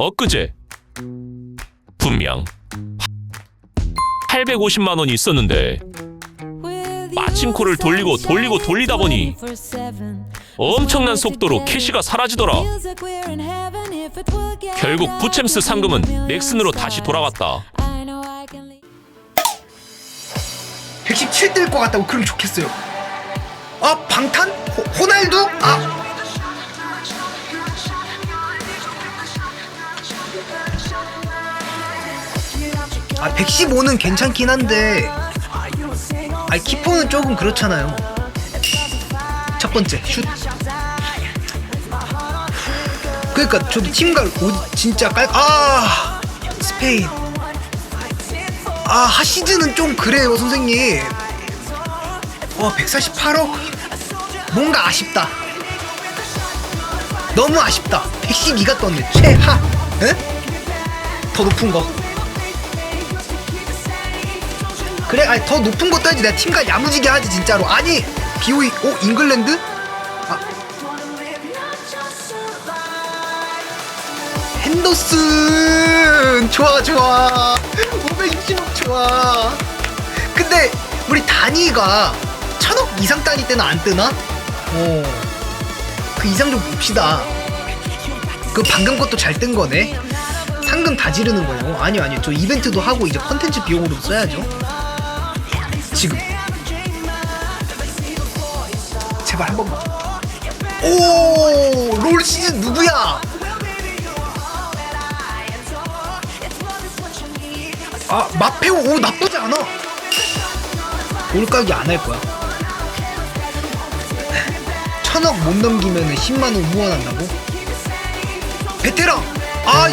엊그제 분명 850만 원이 있었는데 마침 코를 돌리고 돌리고 돌리다 보니 엄청난 속도로 캐시가 사라지더라. 결국 부챔스 상금은 넥슨으로 다시 돌아갔다. 117 뜰 것 같다고 그럼 좋겠어요. 아 방탄? 호, 호날두? 아 아, 115는 괜찮긴 한데 아 키퍼는 조금 그렇잖아요. 첫 번째 슛. 그러니까 저도 팀갈 옷 진짜 깔. 아 스페인. 아 하시즈는 좀 그래요 선생님. 와 148억 뭔가 아쉽다. 너무 아쉽다. 112가 떴네 최하. 에? 더 높은 거. 그래 아니 더 높은 거 떠야지. 내가 팀과 야무지게 하지 진짜로. 아니 비오이 오 잉글랜드? 아. 핸더슨! 좋아 좋아. 560억 좋아. 근데 우리 단위가 천억 이상 단위 때는 안 뜨나? 어그 이상 좀 봅시다. 그 방금 것도 잘 뜬 거네. 상금 다 지르는 거예요. 아니요 아니요. 저 이벤트도 하고 이제 컨텐츠 비용으로 써야죠 지금. 제발 한 번만. 오 롤 시즌 누구야? 아 마페오 오 나쁘지 않아. 올각이 안할 거야. 천억 못 넘기면 10만원 후원한다고? 베테랑! 아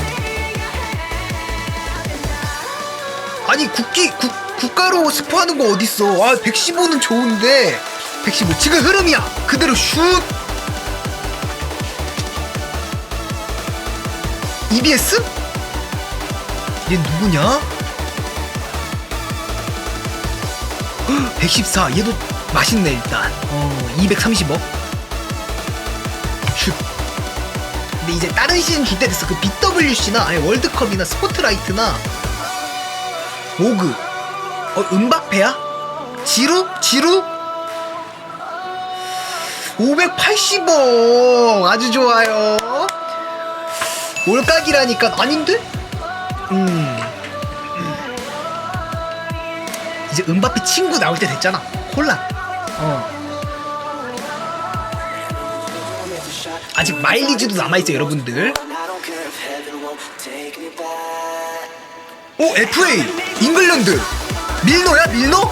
아니 국기 국, 국가로 스포하는 거 어딨어? 아 115는 좋은데. 115 지금 흐름이야. 그대로 슛. EBS? 얘 누구냐? 114 얘도 맛있네 일단. 어 230억 슛. 근데 이제 다른 시즌 줄 때 됐어. 그 BWC나 아니 월드컵이나 스포트라이트나. 모그 어 은바페야? 지루? 지루? 580억 아주 좋아요. 올각이라니까 아닌데? 음. 이제 은바페 친구 나올 때 됐잖아. 혼란. 어. 아직 마일리지도 남아있어요 여러분들. 오 FA 잉글랜드 밀노야 밀노?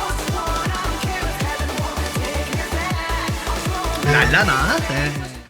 랄라나 네.